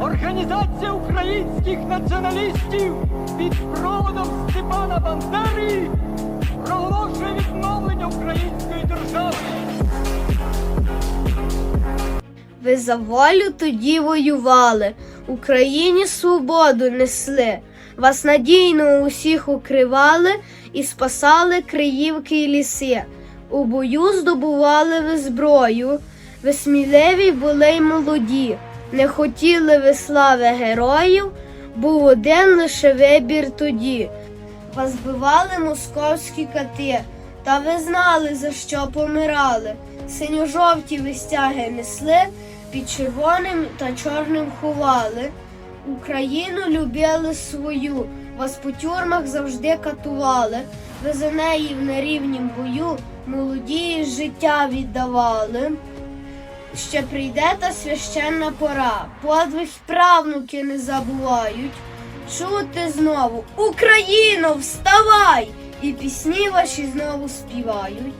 Організація українських націоналістів під проводом Степана Бандери проголошує відновлення української держави. Ви за волю тоді воювали, Україні свободу несли, вас надійно усіх укривали і спасали криївки й ліси. У бою здобували ви зброю, ви сміливі були й молоді, не хотіли ви слави героїв, був один лише вибір тоді. Вас збивали московські кати, та ви знали, за що помирали. Синьо-жовті ви стяги несли, під червоним та чорним ховали. Україну любили свою, вас по тюрмах завжди катували. Ви за неї в нерівнім бою молоді життя віддавали. Ще прийде та священна пора, подвиг правнуки не забувають. Чути знову Україно, вставай! І пісні ваші знову співають.